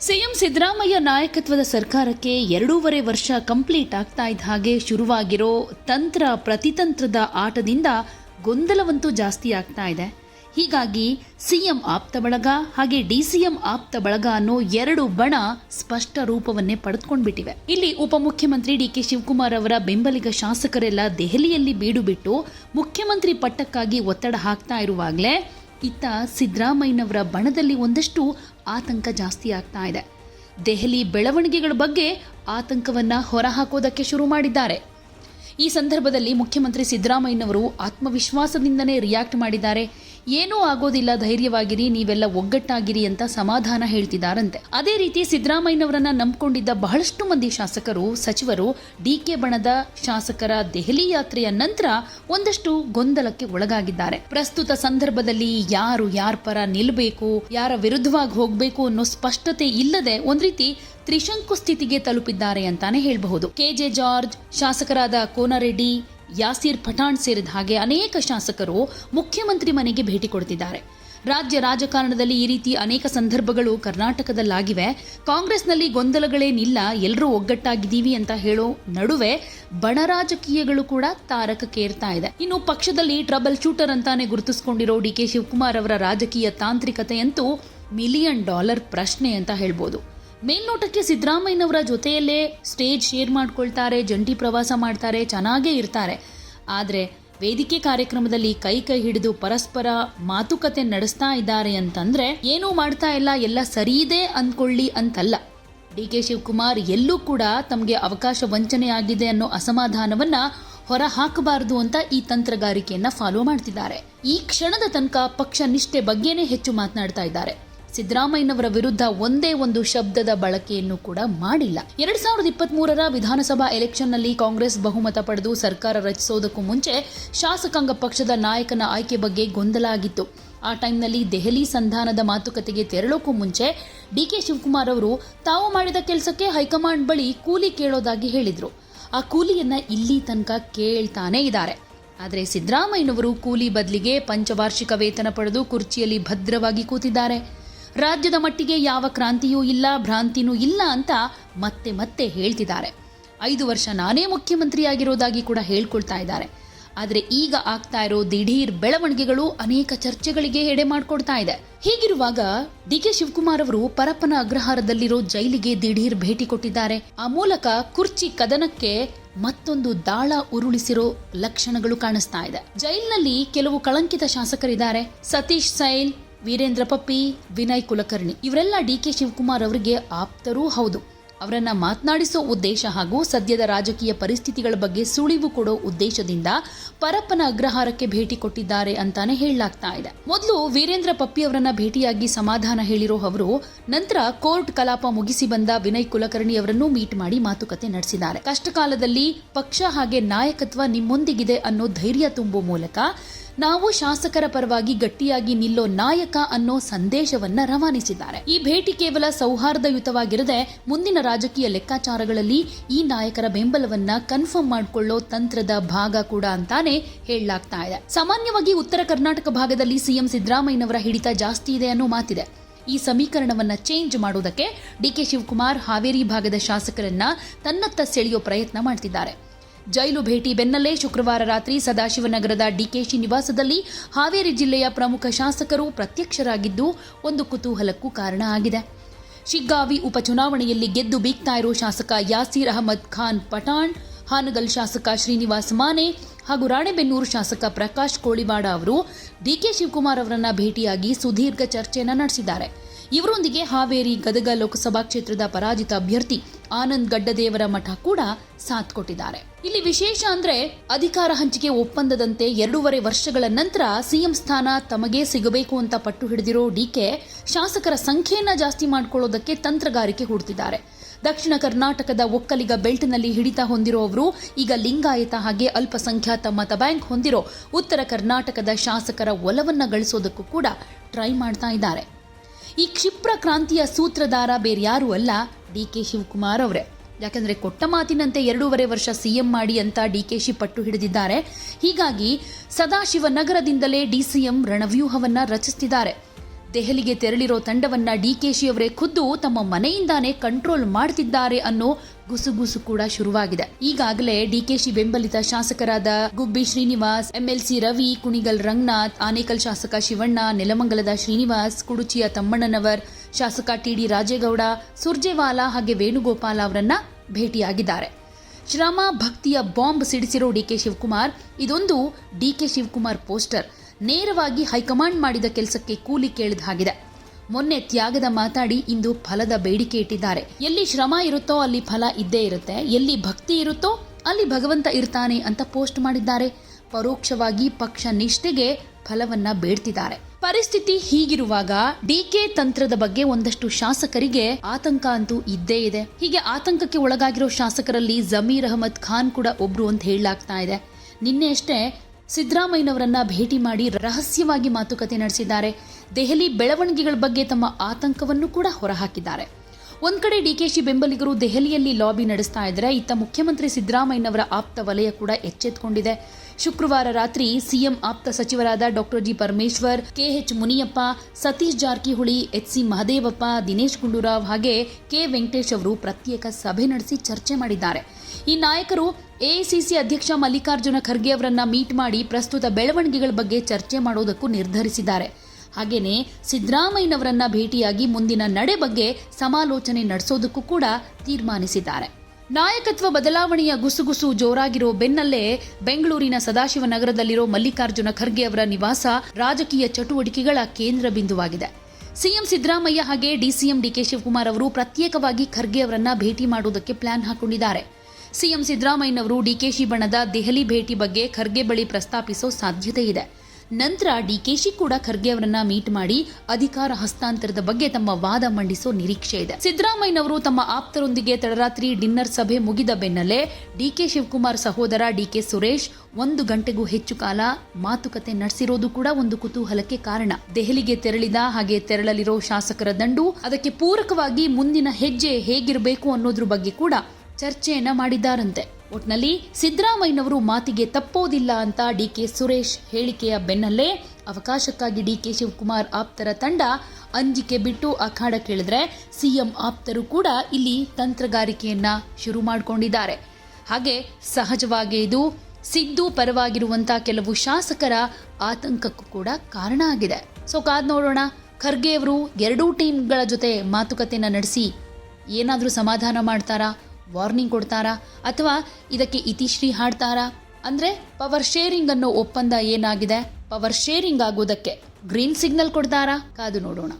CM Siddaramaiah ನಾಯಕತ್ವದ ಸರ್ಕಾರಕ್ಕೆ ಎರಡೂವರೆ ವರ್ಷ ಕಂಪ್ಲೀಟ್ ಆಗ್ತಾ ಇದ್ದ ಹಾಗೆ ಶುರುವಾಗಿರೋ ತಂತ್ರ ಪ್ರತಿತಂತ್ರದ ಆಟದಿಂದ ಗೊಂದಲವಂತೂ ಜಾಸ್ತಿ ಆಗ್ತಾ ಇದೆ. ಹೀಗಾಗಿ ಸಿಎಂ ಆಪ್ತ ಬಳಗ ಹಾಗೆ ಡಿಸಿಎಂ ಆಪ್ತ ಬಳಗ ಅನ್ನೋ ಎರಡು ಬಣ ಸ್ಪಷ್ಟ ರೂಪವನ್ನೇ ಪಡೆದುಕೊಂಡ್ಬಿಟ್ಟಿವೆ. ಇಲ್ಲಿ ಉಪಮುಖ್ಯಮಂತ್ರಿ ಡಿ ಕೆ ಶಿವಕುಮಾರ್ ಅವರ ಬೆಂಬಲಿಗ ಶಾಸಕರೆಲ್ಲ ದೆಹಲಿಯಲ್ಲಿ ಬೀಡು ಬಿಟ್ಟು ಮುಖ್ಯಮಂತ್ರಿ ಪಟ್ಟಕ್ಕಾಗಿ ಒತ್ತಡ ಹಾಕ್ತಾ ಇರುವಾಗಲೇ ಇತ್ತ ಸಿದ್ದರಾಮಯ್ಯನವರ ಬಣದಲ್ಲಿ ಒಂದಷ್ಟು ಆತಂಕ ಜಾಸ್ತಿ ಆಗ್ತಾ ಇದೆ. ದೆಹಲಿ ಬೆಳವಣಿಗೆಗಳ ಬಗ್ಗೆ ಆತಂಕವನ್ನು ಹೊರಹಾಕೋದಕ್ಕೆ ಶುರು ಮಾಡಿದ್ದಾರೆ. ಈ ಸಂದರ್ಭದಲ್ಲಿ ಮುಖ್ಯಮಂತ್ರಿ ಸಿದ್ದರಾಮಯ್ಯನವರು ಆತ್ಮವಿಶ್ವಾಸದಿಂದನೇ ರಿಯಾಕ್ಟ್ ಮಾಡಿದ್ದಾರೆ. ಏನೂ ಆಗೋದಿಲ್ಲ, ಧೈರ್ಯವಾಗಿರಿ, ನೀವೆಲ್ಲ ಒಗ್ಗಟ್ಟಾಗಿರಿ ಅಂತ ಸಮಾಧಾನ ಹೇಳ್ತಿದ್ದಾರಂತೆ ಅದೇ ರೀತಿ ಸಿದ್ದರಾಮಯ್ಯನವರನ್ನ ನಂಬಿಕೊಂಡಿದ್ದ ಬಹಳಷ್ಟು ಮಂದಿ ಶಾಸಕರು, ಸಚಿವರು ಡಿ ಕೆ ಬಣದ ಶಾಸಕರ ದೆಹಲಿ ಯಾತ್ರೆಯ ನಂತರ ಒಂದಷ್ಟು ಗೊಂದಲಕ್ಕೆ ಒಳಗಾಗಿದ್ದಾರೆ. ಪ್ರಸ್ತುತ ಸಂದರ್ಭದಲ್ಲಿ ಯಾರು ಯಾರ ಪರ ನಿಲ್ಲಬೇಕು ಯಾರ ವಿರುದ್ಧವಾಗಿ ಹೋಗಬೇಕು ಅನ್ನೋ ಸ್ಪಷ್ಟತೆ ಇಲ್ಲದೆ ಒಂದ್ ರೀತಿ ತ್ರಿಶಂಕು ಸ್ಥಿತಿಗೆ ತಲುಪಿದ್ದಾರೆ ಅಂತಾನೆ ಹೇಳಬಹುದು. ಕೆಜೆ ಜಾರ್ಜ್, ಶಾಸಕರಾದ ಕೋನರೆಡ್ಡಿ ಯಾಸೀರ್ ಪಠಾಣ್ ಸೇರಿದ ಹಾಗೆ ಅನೇಕ ಶಾಸಕರು ಮುಖ್ಯಮಂತ್ರಿ ಮನೆಗೆ ಭೇಟಿ ಕೊಡ್ತಿದ್ದಾರೆ ರಾಜ್ಯ ರಾಜಕಾರಣದಲ್ಲಿ ಈ ರೀತಿ ಅನೇಕ ಸಂದರ್ಭಗಳು ಕರ್ನಾಟಕದಲ್ಲಾಗಿವೆ. ಕಾಂಗ್ರೆಸ್ನಲ್ಲಿ ಗೊಂದಲಗಳೇನಿಲ್ಲ ಎಲ್ಲರೂ ಒಗ್ಗಟ್ಟಾಗಿದ್ದೀವಿ ಅಂತ ಹೇಳೋ ನಡುವೆ ಬಣ ರಾಜಕೀಯಗಳು ಕೂಡ ತಾರಕಕ್ಕೇರ್ತಾ ಇದೆ. ಇನ್ನು ಪಕ್ಷದಲ್ಲಿ ಟ್ರಬಲ್ ಶೂಟರ್ ಅಂತಾನೆ ಗುರುತಿಸಿಕೊಂಡಿರೋ ಡಿ ಕೆ ಶಿವಕುಮಾರ್ ಅವರ ರಾಜಕೀಯ ತಾಂತ್ರಿಕತೆಯಂತೂ ಮಿಲಿಯನ್ ಡಾಲರ್ ಪ್ರಶ್ನೆ ಅಂತ ಹೇಳ್ಬೋದು. ಮೇಲ್ನೋಟಕ್ಕೆ ಸಿದ್ದರಾಮಯ್ಯನವರ ಜೊತೆಯಲ್ಲೇ ಸ್ಟೇಜ್ ಶೇರ್ ಮಾಡ್ಕೊಳ್ತಾರೆ, ಜಂಟಿ ಪ್ರವಾಸ ಮಾಡ್ತಾರೆ, ಚೆನ್ನಾಗೇ ಇರ್ತಾರೆ. ಆದರೆ ವೇದಿಕೆ ಕಾರ್ಯಕ್ರಮದಲ್ಲಿ ಕೈ ಕೈ ಹಿಡಿದು ಪರಸ್ಪರ ಮಾತುಕತೆ ನಡೆಸ್ತಾ ಇದ್ದಾರೆ ಅಂತಂದ್ರೆ ಏನೂ ಮಾಡ್ತಾ ಇಲ್ಲ, ಎಲ್ಲ ಸರಿಯಿದೆ ಅಂದ್ಕೊಳ್ಳಿ ಅಂತಲ್ಲ. ಡಿ ಕೆ ಶಿವಕುಮಾರ್ ಎಲ್ಲೂ ಕೂಡ ತಮಗೆ ಅವಕಾಶ ವಂಚನೆ ಆಗಿದೆ ಅನ್ನೋ ಅಸಮಾಧಾನವನ್ನ ಹೊರ ಹಾಕಬಾರದು ಅಂತ ಈ ತಂತ್ರಗಾರಿಕೆಯನ್ನ ಫಾಲೋ ಮಾಡ್ತಿದ್ದಾರೆ. ಈ ಕ್ಷಣದ ತನಕ ಪಕ್ಷ ನಿಷ್ಠೆ ಬಗ್ಗೆನೇ ಹೆಚ್ಚು ಮಾತನಾಡ್ತಾ ಇದ್ದಾರೆ. ಸಿದ್ದರಾಮಯ್ಯನವರ ವಿರುದ್ಧ ಒಂದೇ ಒಂದು ಶಬ್ದದ ಬಳಕೆಯನ್ನು ಕೂಡ ಮಾಡಿಲ್ಲ. ಎರಡ್ ಸಾವಿರದ ಇಪ್ಪತ್ತ್ ಮೂರರ ವಿಧಾನಸಭಾ ಎಲೆಕ್ಷನ್ನಲ್ಲಿ ಕಾಂಗ್ರೆಸ್ ಬಹುಮತ ಪಡೆದು ಸರ್ಕಾರ ರಚಿಸೋದಕ್ಕೂ ಮುಂಚೆ ಶಾಸಕಾಂಗ ಪಕ್ಷದ ನಾಯಕನ ಆಯ್ಕೆ ಬಗ್ಗೆ ಗೊಂದಲ ಆಗಿತ್ತು ಆ ಟೈಮ್ನಲ್ಲಿ ದೆಹಲಿ ಸಂಧಾನದ ಮಾತುಕತೆಗೆ ತೆರಳೋಕ್ಕೂ ಮುಂಚೆ ಡಿ ಕೆ ಶಿವಕುಮಾರ್ ಅವರು, ತಾವು ಮಾಡಿದ ಕೆಲಸಕ್ಕೆ ಹೈಕಮಾಂಡ್ ಬಳಿ ಕೂಲಿ ಕೇಳೋದಾಗಿ ಹೇಳಿದ್ರು. ಆ ಕೂಲಿಯನ್ನ ಇಲ್ಲಿ ತನಕ ಕೇಳ್ತಾನೇ ಇದ್ದಾರೆ. ಆದರೆ ಸಿದ್ದರಾಮಯ್ಯನವರು ಕೂಲಿ ಬದಲಿಗೆ ಪಂಚವಾರ್ಷಿಕ ವೇತನ ಪಡೆದು ಕುರ್ಚಿಯಲ್ಲಿ ಭದ್ರವಾಗಿ ಕೂತಿದ್ದಾರೆ. ರಾಜ್ಯದ ಮಟ್ಟಿಗೆ ಯಾವ ಕ್ರಾಂತಿಯೂ ಇಲ್ಲ, ಭ್ರಾಂತಿನೂ ಇಲ್ಲ ಅಂತ ಮತ್ತೆ ಮತ್ತೆ ಹೇಳ್ತಿದ್ದಾರೆ. ಐದು ವರ್ಷ ನಾನೇ ಮುಖ್ಯಮಂತ್ರಿಯಾಗಿರೋದಾಗಿ ಕೂಡ ಹೇಳ್ಕೊಳ್ತಾ ಇದ್ದಾರೆ. ಆದರೆ ಈಗ ಆಗ್ತಾ ಇರೋ ದಿಢೀರ್ ಬೆಳವಣಿಗೆಗಳು ಅನೇಕ ಚರ್ಚೆಗಳಿಗೆ ಎಡೆ ಮಾಡಿಕೊಡ್ತಾ ಇದೆ. ಹೀಗಿರುವಾಗ ಡಿ ಕೆ ಶಿವಕುಮಾರ್ ಅವರು ಪರಪ್ಪನ ಅಗ್ರಹಾರದಲ್ಲಿರೋ ಜೈಲಿಗೆ ದಿಢೀರ್ ಭೇಟಿ ಕೊಟ್ಟಿದ್ದಾರೆ. ಆ ಮೂಲಕ ಕುರ್ಚಿ ಕದನಕ್ಕೆ ಮತ್ತೊಂದು ದಾಳ ಉರುಳಿಸಿರೋ ಲಕ್ಷಣಗಳು ಕಾಣಿಸ್ತಾ ಇದೆ. ಜೈಲಿನಲ್ಲಿ ಕೆಲವು ಕಳಂಕಿತ ಶಾಸಕರಿದ್ದಾರೆ. ಸತೀಶ್ ಸೈಲ್ ವೀರೇಂದ್ರ ಪಪ್ಪಿ, ವಿನಯ್ ಕುಲಕರ್ಣಿ ಇವರೆಲ್ಲ ಡಿ ಕೆ ಶಿವಕುಮಾರ್ ಅವರಿಗೆ ಆಪ್ತರೂ ಹೌದು. ಅವರನ್ನು ಮಾತನಾಡಿಸೋ ಉದ್ದೇಶ ಹಾಗೂ ಸದ್ಯದ ರಾಜಕೀಯ ಪರಿಸ್ಥಿತಿಗಳ ಬಗ್ಗೆ ಸುಳಿವು ಕೊಡೋ ಉದ್ದೇಶದಿಂದ ಪರಪ್ಪನ ಅಗ್ರಹಾರಕ್ಕೆ ಭೇಟಿ ಕೊಟ್ಟಿದ್ದಾರೆ ಅಂತಾನೆ ಹೇಳಲಾಗ್ತಾ ಇದೆ. ಮೊದಲು ವೀರೇಂದ್ರ ಪಪ್ಪಿ ಅವರನ್ನ ಭೇಟಿಯಾಗಿ ಸಮಾಧಾನ ಹೇಳಿರೋ ಅವರು, ನಂತರ ಕೋರ್ಟ್ ಕಲಾಪ ಮುಗಿಸಿ ಬಂದ ವಿನಯ್ ಕುಲಕರ್ಣಿ ಅವರನ್ನು ಮೀಟ್ ಮಾಡಿ ಮಾತುಕತೆ ನಡೆಸಿದ್ದಾರೆ. ಕಷ್ಟಕಾಲದಲ್ಲಿ ಪಕ್ಷ ಹಾಗೆ ನಾಯಕತ್ವ ನಿಮ್ಮೊಂದಿಗಿದೆ ಅನ್ನೋ ಧೈರ್ಯ ತುಂಬುವ ಮೂಲಕ ನಾವು ಶಾಸಕರ ಪರವಾಗಿ ಗಟ್ಟಿಯಾಗಿ ನಿಲ್ಲೋ ನಾಯಕ ಅನ್ನೋ ಸಂದೇಶವನ್ನ ರವಾನಿಸಿದ್ದಾರೆ. ಈ ಭೇಟಿ ಕೇವಲ ಸೌಹಾರ್ದಯುತವಾಗಿರದೆ ಮುಂದಿನ ರಾಜಕೀಯ ಲೆಕ್ಕಾಚಾರಗಳಲ್ಲಿ ಈ ನಾಯಕರ ಬೆಂಬಲವನ್ನ ಕನ್ಫರ್ಮ್ ಮಾಡಿಕೊಳ್ಳೋ ತಂತ್ರದ ಭಾಗ ಕೂಡ ಅಂತಾನೆ ಹೇಳಲಾಗ್ತಾ ಇದೆ. ಸಾಮಾನ್ಯವಾಗಿ ಉತ್ತರ ಕರ್ನಾಟಕ ಭಾಗದಲ್ಲಿ ಸಿಎಂ ಸಿದ್ದರಾಮಯ್ಯನವರ ಹಿಡಿತ ಜಾಸ್ತಿ ಇದೆ ಅನ್ನೋ ಮಾತಿದೆ. ಈ ಸಮೀಕರಣವನ್ನ ಚೇಂಜ್ ಮಾಡೋದಕ್ಕೆ ಡಿಕೆ ಶಿವಕುಮಾರ್ ಹಾವೇರಿ ಭಾಗದ ಶಾಸಕರನ್ನ ತನ್ನತ್ತ ಸೆಳೆಯೋ ಪ್ರಯತ್ನ ಮಾಡ್ತಿದ್ದಾರೆ. ಜೈಲು ಭೇಟಿ ಬೆನ್ನಲ್ಲೇ ಶುಕ್ರವಾರ ರಾತ್ರಿ ಸದಾಶಿವನಗರದ ಡಿಕೆಶಿ ನಿವಾಸದಲ್ಲಿ ಹಾವೇರಿ ಜಿಲ್ಲೆಯ ಪ್ರಮುಖ ಶಾಸಕರು ಪ್ರತ್ಯಕ್ಷರಾಗಿದ್ದು ಒಂದು ಕುತೂಹಲಕ್ಕೂ ಕಾರಣ ಆಗಿದೆ. ಶಿಗ್ಗಾವಿ ಉಪಚುನಾವಣೆಯಲ್ಲಿ ಗೆದ್ದು ಬೀಗ್ತಾ ಇರೋ ಶಾಸಕ ಯಾಸೀರ್ ಅಹಮದ್ ಖಾನ್ ಪಠಾಣ್, ಹಾನಗಲ್ ಶಾಸಕ ಶ್ರೀನಿವಾಸ್ ಮಾನೆ ಹಾಗೂ ರಾಣೆಬೆನ್ನೂರು ಶಾಸಕ ಪ್ರಕಾಶ್ ಕೋಳಿವಾಡ ಅವರು ಡಿಕೆ ಶಿವಕುಮಾರ್ ಅವರನ್ನ ಭೇಟಿಯಾಗಿ ಸುದೀರ್ಘ ಚರ್ಚೆಯನ್ನು ನಡೆಸಿದ್ದಾರೆ. ಇವರೊಂದಿಗೆ ಹಾವೇರಿ ಗದಗ ಲೋಕಸಭಾ ಕ್ಷೇತ್ರದ ಪರಾಜಿತ ಅಭ್ಯರ್ಥಿ ಆನಂದ್ ಗಡ್ಡದೇವರ ಮಠ ಕೂಡ ಸಾಥ್ ಕೊಟ್ಟಿದ್ದಾರೆ. ಇಲ್ಲಿ ವಿಶೇಷ ಅಂದ್ರೆ ಅಧಿಕಾರ ಹಂಚಿಕೆ ಒಪ್ಪಂದದಂತೆ ಎರಡೂವರೆ ವರ್ಷಗಳ ನಂತರ ಸಿಎಂ ಸ್ಥಾನ ತಮಗೇ ಸಿಗಬೇಕು ಅಂತ ಪಟ್ಟು ಹಿಡಿದಿರೋ ಡಿಕೆ ಶಾಸಕರ ಸಂಖ್ಯೆಯನ್ನ ಜಾಸ್ತಿ ಮಾಡಿಕೊಳ್ಳೋದಕ್ಕೆ ತಂತ್ರಗಾರಿಕೆ ಹೂಡ್ತಿದ್ದಾರೆ. ದಕ್ಷಿಣ ಕರ್ನಾಟಕದ ಒಕ್ಕಲಿಗ ಬೆಲ್ಟ್ನಲ್ಲಿ ಹಿಡಿತ ಹೊಂದಿರೋ ಅವರು ಈಗ ಲಿಂಗಾಯತ ಹಾಗೆ ಅಲ್ಪಸಂಖ್ಯಾತ ಮತ ಬ್ಯಾಂಕ್ ಹೊಂದಿರೋ ಉತ್ತರ ಕರ್ನಾಟಕದ ಶಾಸಕರ ಒಲವನ್ನ ಗಳಿಸೋದಕ್ಕೂ ಕೂಡ ಟ್ರೈ ಮಾಡ್ತಾ ಇದ್ದಾರೆ. ಈ ಕ್ಷಿಪ್ರ ಕ್ರಾಂತಿಯ ಸೂತ್ರಧಾರ ಬೇರ್ಯಾರೂ ಅಲ್ಲ ಡಿ ಕೆ ಶಿವಕುಮಾರ್ ಅವರೇ. ಯಾಕೆಂದರೆ ಕೊಟ್ಟ ಮಾತಿನಂತೆ ಎರಡೂವರೆ ವರ್ಷ ಸಿಎಂ ಮಾಡಿ ಅಂತ ಡಿಕೆಶಿ ಪಟ್ಟು ಹಿಡಿದಿದ್ದಾರೆ. ಹೀಗಾಗಿ ಸದಾಶಿವ ನಗರದಿಂದಲೇ ಡಿಸಿಎಂ ರಣವ್ಯೂಹವನ್ನ ರಚಿಸುತ್ತಿದ್ದಾರೆ ದೆಹಲಿಗೆ ತೆರಳಿರೋ ತಂಡವನ್ನ ಶಿ ಅವರೇ ಖುದ್ದು ತಮ್ಮ ಮನೆಯಿಂದಾನೇ ಕಂಟ್ರೋಲ್ ಮಾಡ್ತಿದ್ದಾರೆ ಅನ್ನೋ ಗುಸುಗುಸು ಕೂಡ ಶುರುವಾಗಿದೆ. ಈಗಾಗಲೇ ಡಿಕೆಶಿ ಬೆಂಬಲಿತ ಶಾಸಕರಾದ Gubbi Srinivas, M L C Ravi, Kunigal Ranganath, Anekal ಶಾಸಕ ಶಿವಣ್ಣ, ನೆಲಮಂಗಲದ ಶ್ರೀನಿವಾಸ್, ಕುಡುಚಿಯ ತಮ್ಮಣ್ಣನವರ್ ಶಾಸಕ ಟಿಡಿ ರಾಜೇಗೌಡ, ಸುರ್ಜೇವಾಲಾ ಹಾಗೆ ವೇಣುಗೋಪಾಲ ಅವರನ್ನ ಭೇಟಿಯಾಗಿದ್ದಾರೆ. ಶ್ರಮ, ಭಕ್ತಿಯ ಬಾಂಬ್ ಸಿಡಿಸಿರೋ ಡಿ ಕೆ ಶಿವಕುಮಾರ್, ಇದೊಂದು ಡಿ ಕೆ ಶಿವಕುಮಾರ್ ಪೋಸ್ಟರ್. ನೇರವಾಗಿ ಹೈಕಮಾಂಡ್ ಮಾಡಿದ ಕೆಲಸಕ್ಕೆ ಕೂಲಿ ಕೇಳಿದ ಹಾಗಿದೆ. ಮೊನ್ನೆ ತ್ಯಾಗದ ಮಾತಾಡಿ ಇಂದು ಫಲದ ಬೇಡಿಕೆ ಇಟ್ಟಿದ್ದಾರೆ. ಎಲ್ಲಿ ಶ್ರಮ ಇರುತ್ತೋ ಅಲ್ಲಿ ಫಲ ಇದ್ದೇ ಇರುತ್ತೆ. ಎಲ್ಲಿ ಭಕ್ತಿ ಇರುತ್ತೋ ಅಲ್ಲಿ ಭಗವಂತ ಇರ್ತಾನೆ ಅಂತ ಪೋಸ್ಟ್ ಮಾಡಿದ್ದಾರೆ. ಪರೋಕ್ಷವಾಗಿ ಪಕ್ಷ ನಿಷ್ಠೆಗೆ ಫಲವನ್ನ ಬೇಡ್ತಿದ್ದಾರೆ. ಪರಿಸ್ಥಿತಿ ಹೀಗಿರುವಾಗ ಡಿಕೆ ತಂತ್ರದ ಬಗ್ಗೆ ಒಂದಷ್ಟು ಶಾಸಕರಿಗೆ ಆತಂಕ ಅಂತೂ ಇದ್ದೇ ಇದೆ. ಹೀಗೆ ಆತಂಕಕ್ಕೆ ಒಳಗಾಗಿರೋ ಶಾಸಕರಲ್ಲಿ ಜಮೀರ್ ಅಹಮದ್ ಖಾನ್ ಕೂಡ ಒಬ್ರು ಅಂತ ಹೇಳಲಾಗ್ತಾ ಇದೆ. ನಿನ್ನೆಯಷ್ಟೇ ಸಿದ್ದರಾಮಯ್ಯನವರನ್ನ ಭೇಟಿ ಮಾಡಿ ರಹಸ್ಯವಾಗಿ ಮಾತುಕತೆ ನಡೆಸಿದ್ದಾರೆ. ದೆಹಲಿ ಬೆಳವಣಿಗೆಗಳ ಬಗ್ಗೆ ತಮ್ಮ ಆತಂಕವನ್ನು ಕೂಡ ಹೊರಹಾಕಿದ್ದಾರೆ. ಒಂದ್ ಕಡೆ ಡಿಕೆಶಿ ಬೆಂಬಲಿಗರು ದೆಹಲಿಯಲ್ಲಿ ಲಾಬಿ ನಡೆಸ್ತಾ ಇದ್ರೆ, ಇತ್ತ ಮುಖ್ಯಮಂತ್ರಿ ಸಿದ್ದರಾಮಯ್ಯನವರ ಆಪ್ತ ವಲಯ ಕೂಡ ಎಚ್ಚೆತ್ತುಕೊಂಡಿದೆ ಶುಕ್ರವಾರ ರಾತ್ರಿ ಸಿಎಂ ಆಪ್ತ ಸಚಿವರಾದ doctor G Parameshwar, K H Muniyappa, Satish Jarkiholi H C Mahadevappa, Dinesh Gundurao ಹಾಗೆ ಕೆ ವೆಂಕಟೇಶ್ ಅವರು ಪ್ರತ್ಯೇಕ ಸಭೆ ನಡೆಸಿ ಚರ್ಚೆ ಮಾಡಿದ್ದಾರೆ. ಈ ನಾಯಕರು ಎಐಸಿಸಿ ಅಧ್ಯಕ್ಷ ಮಲ್ಲಿಕಾರ್ಜುನ ಖರ್ಗೆ ಅವರನ್ನ ಮೀಟ್ ಮಾಡಿ ಪ್ರಸ್ತುತ ಬೆಳವಣಿಗೆಗಳ ಬಗ್ಗೆ ಚರ್ಚೆ ಮಾಡೋದಕ್ಕೂ ನಿರ್ಧರಿಸಿದ್ದಾರೆ. ಹಾಗೆಯೇ ಸಿದ್ದರಾಮಯ್ಯನವರನ್ನ ಭೇಟಿಯಾಗಿ ಮುಂದಿನ ನಡೆ ಬಗ್ಗೆ ಸಮಾಲೋಚನೆ ನಡೆಸೋದಕ್ಕೂ ಕೂಡ ತೀರ್ಮಾನಿಸಿದ್ದಾರೆ. ನಾಯಕತ್ವ ಬದಲಾವಣೆಯ ಗುಸುಗುಸು ಜೋರಾಗಿರೋ ಬೆನ್ನಲ್ಲೇ ಬೆಂಗಳೂರಿನ ಸದಾಶಿವನಗರದಲ್ಲಿರೋ ಮಲ್ಲಿಕಾರ್ಜುನ ಖರ್ಗೆ ಅವರ ನಿವಾಸ ರಾಜಕೀಯ ಚಟುವಟಿಕೆಗಳ ಕೇಂದ್ರ ಬಿಂದುವಾಗಿದೆ. ಸಿಎಂ ಸಿದ್ದರಾಮಯ್ಯ ಹಾಗೆ ಡಿಸಿಎಂ ಡಿಕೆ ಶಿವಕುಮಾರ್ ಅವರು ಪ್ರತ್ಯೇಕವಾಗಿ ಖರ್ಗೆ ಅವರನ್ನ ಭೇಟಿ ಮಾಡುವುದಕ್ಕೆ ಪ್ಲಾನ್ ಹಾಕೊಂಡಿದ್ದಾರೆ. ಸಿಎಂ ಸಿದ್ದರಾಮಯ್ಯನವರು ಡಿಕೆಶಿ ಬಣದ ದೆಹಲಿ ಭೇಟಿ ಬಗ್ಗೆ ಖರ್ಗೆ ಬಳಿ ಪ್ರಸ್ತಾಪಿಸೋ ಸಾಧ್ಯತೆ ಇದೆ. ನಂತರ ಡಿಕೆಶಿ ಕೂಡ ಖರ್ಗೆ ಅವರನ್ನ ಮೀಟ್ ಮಾಡಿ ಅಧಿಕಾರ ಹಸ್ತಾಂತರದ ಬಗ್ಗೆ ತಮ್ಮ ವಾದ ಮಂಡಿಸೋ ನಿರೀಕ್ಷೆ ಇದೆ. ಸಿದ್ದರಾಮಯ್ಯನವರು ತಮ್ಮ ಆಪ್ತರೊಂದಿಗೆ ತಡರಾತ್ರಿ ಡಿನ್ನರ್ ಸಭೆ ಮುಗಿದ ಬೆನ್ನಲ್ಲೇ ಡಿಕೆ ಶಿವಕುಮಾರ್ ಸಹೋದರ ಡಿಕೆ ಸುರೇಶ್ ಒಂದು ಗಂಟೆಗೂ ಹೆಚ್ಚು ಕಾಲ ಮಾತುಕತೆ ನಡೆಸಿರೋದು ಕೂಡ ಒಂದು ಕುತೂಹಲಕ್ಕೆ ಕಾರಣ. ದೆಹಲಿಗೆ ತೆರಳಿದ ಹಾಗೆ ತೆರಳಲಿರೋ ಶಾಸಕರ ದಂಡು ಅದಕ್ಕೆ ಪೂರಕವಾಗಿ ಮುಂದಿನ ಹೆಜ್ಜೆ ಹೇಗಿರಬೇಕು ಅನ್ನೋದ್ರ ಬಗ್ಗೆ ಕೂಡ ಚರ್ಚೆಯನ್ನ ಮಾಡಿದ್ದಾರಂತೆ. ಒಟ್ನಲ್ಲಿ ಸಿದ್ದರಾಮಯ್ಯನವರು ಮಾತಿಗೆ ತಪ್ಪೋದಿಲ್ಲ ಅಂತ ಡಿ ಕೆ ಸುರೇಶ್ ಹೇಳಿಕೆಯ ಬೆನ್ನಲ್ಲೇ ಅವಕಾಶಕ್ಕಾಗಿ ಡಿ ಕೆ ಶಿವಕುಮಾರ್ ಆಪ್ತರ ತಂಡ ಅಂಜಿಕೆ ಬಿಟ್ಟು ಅಖಾಡ ಕೇಳಿದ್ರೆ ಸಿಎಂ ಆಪ್ತರು ಕೂಡ ಇಲ್ಲಿ ತಂತ್ರಗಾರಿಕೆಯನ್ನ ಶುರು ಮಾಡಿಕೊಂಡಿದ್ದಾರೆ. ಹಾಗೆ ಸಹಜವಾಗಿ ಇದು ಸಿದ್ದು ಪರವಾಗಿರುವಂತ ಕೆಲವು ಶಾಸಕರ ಆತಂಕಕ್ಕೂ ಕೂಡ ಕಾರಣ ಆಗಿದೆ. ಸೊ ಕಾದ್ ನೋಡೋಣ. ಖರ್ಗೆ ಅವರು ಎರಡೂ ಟೀಮ್ಗಳ ಜೊತೆ ಮಾತುಕತೆಯನ್ನು ನಡೆಸಿ ಏನಾದರೂ ಸಮಾಧಾನ ಮಾಡ್ತಾರಾ? ವಾರ್ನಿಂಗ್ ಕೊಡ್ತಾರಾ? ಅಥವಾ ಇದಕ್ಕೆ ಇತಿಶ್ರೀ ಹಾಡ್ತಾರಾ? ಅಂದ್ರೆ ಪವರ್ ಶೇರಿಂಗ್ ಅನ್ನೋ ಒಪ್ಪಂದ ಏನಾಗಿದೆ? ಪವರ್ ಶೇರಿಂಗ್ ಆಗೋದಕ್ಕೆ ಗ್ರೀನ್ ಸಿಗ್ನಲ್ ಕೊಡ್ತಾರಾ? ಕಾದು ನೋಡೋಣ.